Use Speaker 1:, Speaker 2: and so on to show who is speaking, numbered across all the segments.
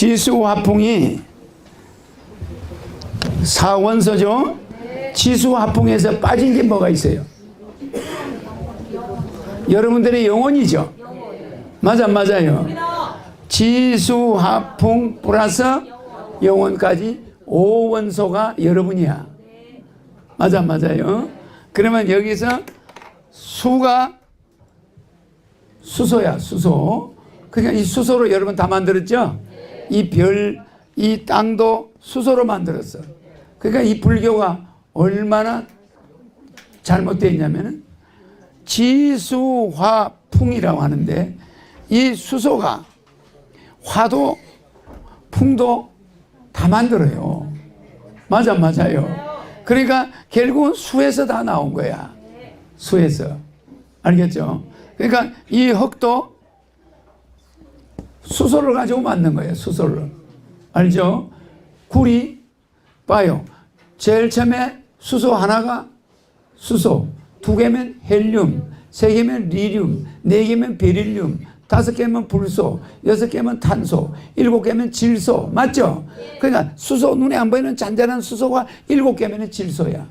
Speaker 1: 지수 화풍이 사원소죠. 지수 화풍에서 빠진 게 뭐가 있어요? 여러분들의 영혼이죠. 맞아 맞아요. 지수 화풍 플러스 영혼까지 오원소가 여러분이야. 맞아 맞아요. 그러면 여기서 수가 수소야 수소. 그러니까 이 수소로 여러분 다 만들었죠. 이 별, 이 땅도 수소로 만들었어. 그러니까 이 불교가 얼마나 잘못되어 있냐면은 지수화풍이라고 하는데 이 수소가 화도 풍도 다 만들어요. 맞아, 맞아요. 그러니까 결국은 수에서 다 나온 거야. 수에서. 알겠죠? 그러니까 이 흙도 수소를 가지고 만든 거예요. 수소를. 알죠? 굴이 봐요. 제일 처음에 수소 하나가 수소, 두 개면 헬륨, 세 개면 리륨, 네 개면 베릴륨, 다섯 개면 불소, 여섯 개면 탄소, 일곱 개면 질소. 맞죠? 그러니까 수소 눈에 안 보이는 잔잔한 수소가 일곱 개면 질소야.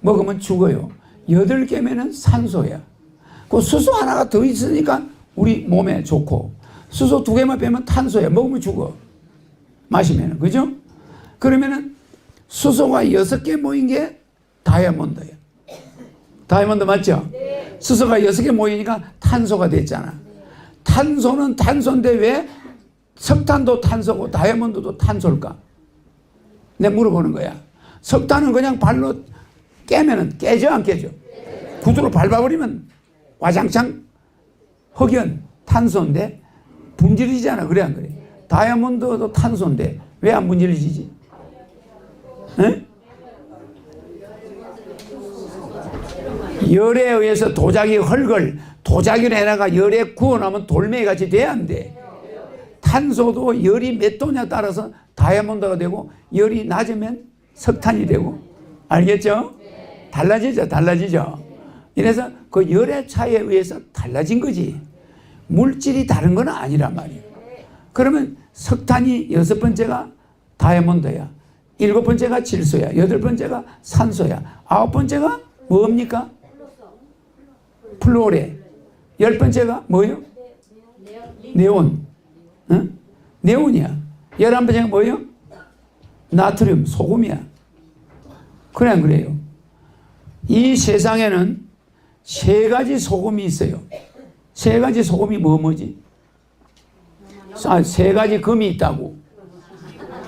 Speaker 1: 먹으면 죽어요. 여덟 개면은 산소야. 그 수소 하나가 더 있으니까 우리 몸에 좋고 수소 두 개만 빼면 탄소야. 먹으면 죽어. 마시면 그죠? 그러면은 수소가 여섯 개 모인 게 다이아몬드야. 다이아몬드 맞죠? 수소가 여섯 개 모이니까 탄소가 됐잖아. 탄소는 탄소인데 왜 석탄도 탄소고 다이아몬드도 탄소일까? 내가 물어보는 거야. 석탄은 그냥 발로 깨면은 깨져 안 깨져? 구두로 밟아버리면 와장창 흑연 탄소인데 분질이잖아. 그래 안 그래? 다이아몬드도 탄소인데 왜 안 분질이지? 응? 열에 의해서 도자기 헐걸 도자기를 해나가 열에 구워나면 돌멩이 같이 돼야 안 돼. 탄소도 열이 몇 도냐 따라서 다이아몬드가 되고 열이 낮으면 석탄이 되고 알겠죠? 달라지죠, 달라지죠. 이래서 그 열의 차이에 의해서 달라진 거지. 물질이 다른 건 아니란 말이에요. 그러면 석탄이 여섯 번째가 다이아몬드야. 일곱 번째가 질소야. 여덟 번째가 산소야. 아홉 번째가 뭡니까? 플로레. 열 번째가 뭐요? 네온. 응? 네온이야. 열한 번째가 뭐요? 나트륨, 소금이야. 그래 안 그래요? 이 세상에는 세 가지 소금이 있어요. 세 가지 소금이 뭐 뭐지? 아, 세 가지 금이 있다고.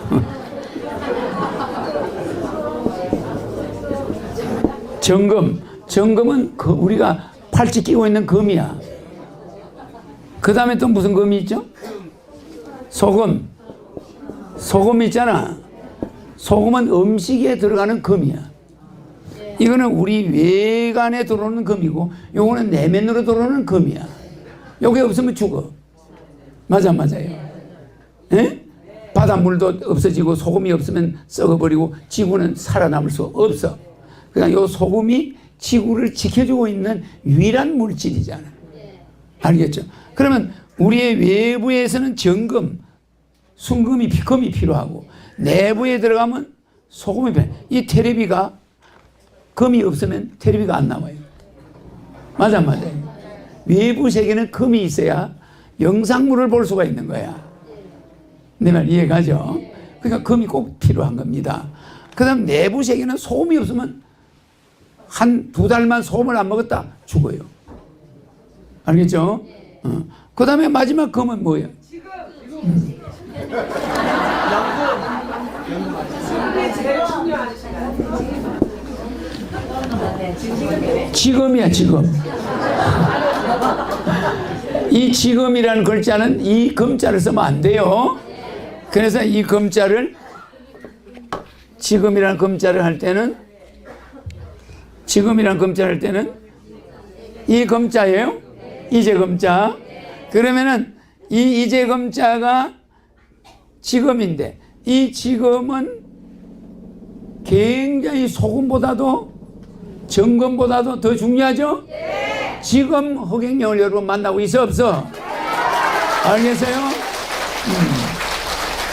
Speaker 1: 정금. 정금은 그 우리가 팔찌 끼고 있는 금이야. 그 다음에 또 무슨 금이 있죠? 소금. 소금 있잖아. 소금은 음식에 들어가는 금이야. 이거는 우리 외관에 들어오는 금이고, 요거는 내면으로 들어오는 금이야. 요게 없으면 죽어. 맞아, 맞아요. 예? 바닷물도 없어지고 소금이 없으면 썩어버리고 지구는 살아남을 수 없어. 그러니까 요 소금이 지구를 지켜주고 있는 유일한 물질이잖아. 알겠죠? 그러면 우리의 외부에서는 정금, 순금이, 비금이 필요하고 내부에 들어가면 소금이 필요해. 이 테레비가 금이 없으면 테레비가 안 나와요. 맞아, 맞아요. 외부 세계는 금이 있어야 영상물을 볼 수가 있는 거야. 내 말 이해가죠? 그러니까 금이 꼭 필요한 겁니다. 그 다음 내부 세계는 소금이 없으면 한 두 달만 소금을 안 먹었다 죽어요. 알겠죠? 어. 그 다음에 마지막 금은 뭐예요? 음. 지금이야 지금. 이 지금이라는 글자는 이 금자를 쓰면 안 돼요. 그래서 이 금자를 지금이라는 금자를 할 때는 지금이라는 금자를 할 때는 이 금자예요. 이제 금자. 그러면은 이 이제 금자가 지금인데 이 지금은 굉장히 소금보다도 정금보다도 더 중요하죠? 지금 허경영을 여러분 만나고 있어 없어? 알겠어요? 음.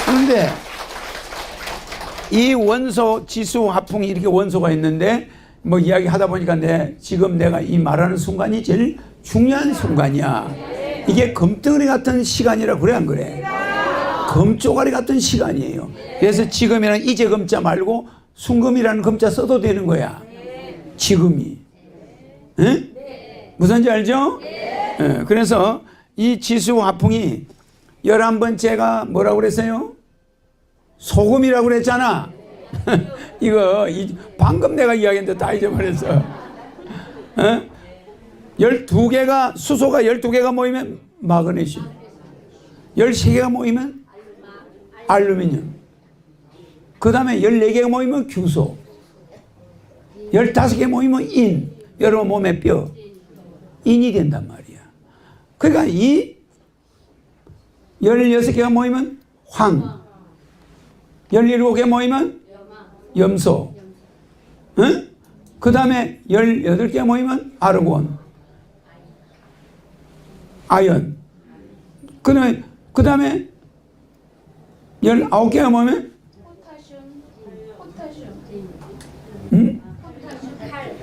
Speaker 1: 그런데 이 원소 지수 화풍이 이렇게 원소가 있는데 뭐 이야기 하다 보니까 내 지금 내가 이 말하는 순간이 제일 중요한 순간이야. 이게 금덩어리 같은 시간이라 그래 안 그래? 금쪼가리 같은 시간이에요. 그래서 지금이라는 이제 금자 말고 순금이라는 금자 써도 되는 거야. 지금이. 응? 무슨 지 알죠? 예, 그래서 이 지수 화풍이 열한 번째가 뭐라고 그랬어요? 소금이라고 그랬잖아. 이거 이- 방금 내가 이야기했는데 다 잊어버렸어. 어? 12개가 수소가 12개가 모이면 마그네슘. 13개가 모이면 알루미늄. 그 다음에 14개가 모이면 규소. 15개 모이면 인. 여러분 몸의 뼈. 인이 된단 말이야. 그러니까 이 16개가 모이면 황. 17개 모이면 염소. 응? 그 다음에 18개 모이면 아르곤. 아연. 그 다음에 19개가 모이면
Speaker 2: 포타슘, 포타슘,
Speaker 1: 응?
Speaker 2: 포타슘, 칼,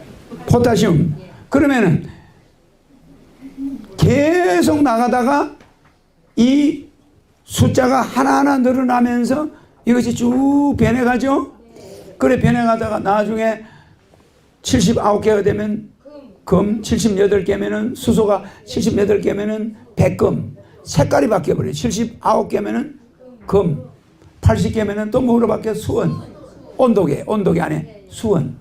Speaker 1: 포타슘. 그러면은 계속 나가다가 이 숫자가 하나하나 늘어나면서 이것이 쭉 변해가죠? 그래, 변해가다가 나중에 79개가 되면 금, 78개면은 수소가 78개면은 백금. 색깔이 바뀌어 버려요. 79개면은 금, 80개면은 또 뭐로 바뀌어? 수원. 온도계, 온도계 안에 수원.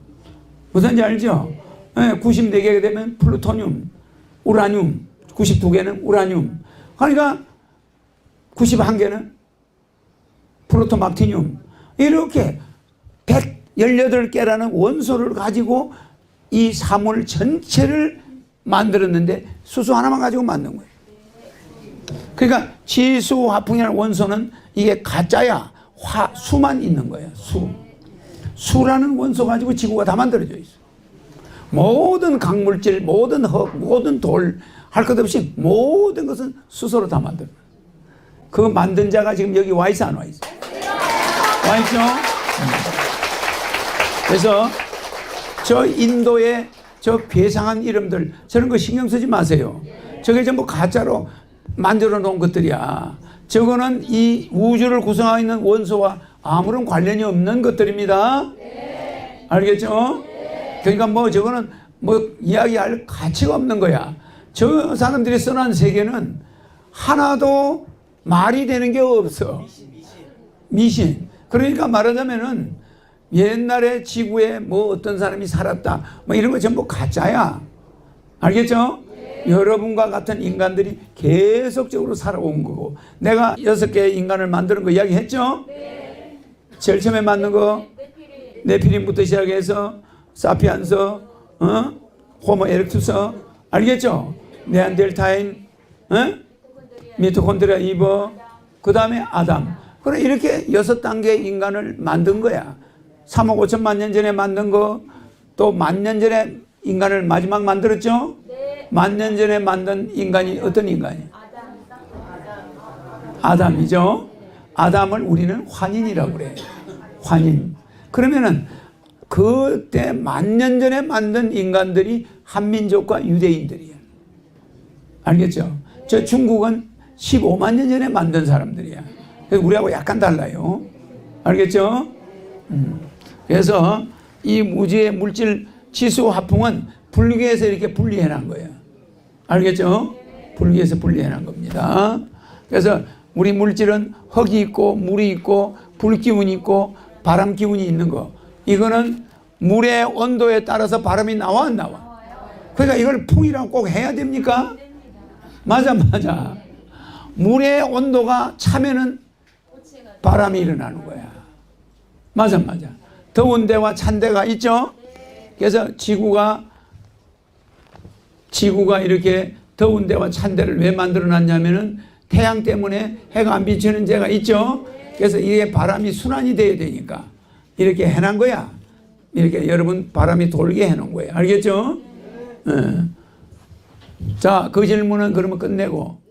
Speaker 1: 무슨지 알죠? 예, 94개가 되면 플루토늄, 우라늄, 92개는 우라늄. 그러니까 91개는 프로토막티늄. 이렇게 118개라는 원소를 가지고 이 사물 전체를 만들었는데 수소 하나만 가지고 만든 거예요. 그러니까 지수 화풍이라는 원소는 이게 가짜야. 화, 수만 있는 거예요. 수. 수라는 원소 가지고 지구가 다 만들어져 있어. 모든 강물질, 모든 흙, 모든 돌, 할 것 없이 모든 것은 수소로 다 만들어. 그 만든 자가 지금 여기 와 있어, 안 와 있어? 와 있죠? 음. 그래서 저 인도의 저 괴상한 이름들, 저런 거 신경 쓰지 마세요. 저게 전부 가짜로 만들어 놓은 것들이야. 저거는 이 우주를 구성하고 있는 원소와 아무런 관련이 없는 것들입니다. 알겠죠? 그러니까 뭐 저거는 뭐 이야기할 가치가 없는 거야. 저 사람들이 써놓은 세계는 하나도 말이 되는 게 없어. 미신. 그러니까 말하자면은 옛날에 지구에 뭐 어떤 사람이 살았다. 뭐 이런 거 전부 가짜야. 알겠죠? 여러분과 같은 인간들이 계속적으로 살아온 거고. 내가 여섯 개의 인간을 만드는 거 이야기 했죠? 제일 처음에 만든 거 네피림부터 시작해서 사피안스, 어? 호모 에렉투스, 알겠죠? 네안델타인, 어? 미토콘드리아 이버, 그 다음에 아담. 그래 이렇게 여섯 단계의 인간을 만든 거야. 3억 5천만 년 전에 만든 거, 또 만 년 전에 인간을 마지막 만들었죠? 만년 전에 만든 인간이 어떤 인간이? 아담이죠. 아담을 우리는 환인이라고 그래요. 환인. 그러면은 그때 만년 전에 만든 인간들이 한민족과 유대인들이야. 알겠죠? 저 중국은 15만 년 전에 만든 사람들이야. 그래서 우리하고 약간 달라요. 알겠죠? 음. 그래서 이 무지의 물질 지수 화풍은 불교에서 이렇게 분리해 놓은 거예요. 알겠죠? 불교에서 분리해 놓은 겁니다. 그래서 우리 물질은 흙이 있고 물이 있고 불 기운이 있고 바람 기운이 있는 거. 이거는 물의 온도에 따라서 바람이 나와 안 나와? 그러니까 이걸 풍이라고 꼭 해야 됩니까? 맞아 맞아. 물의 온도가 차면은 바람이 일어나는 거야. 맞아 맞아. 더운 데와 찬 데가 있죠? 그래서 지구가 지구가 이렇게 더운 데와 찬 데를 왜 만들어 놨냐면은 태양 때문에 해가 안 비치는 데가 있죠? 그래서 이게 바람이 순환이 돼야 되니까 이렇게 해놓은 거야. 이렇게 여러분 바람이 돌게 해놓은 거예요. 알겠죠? 예. 자, 그 질문은 그러면 끝내고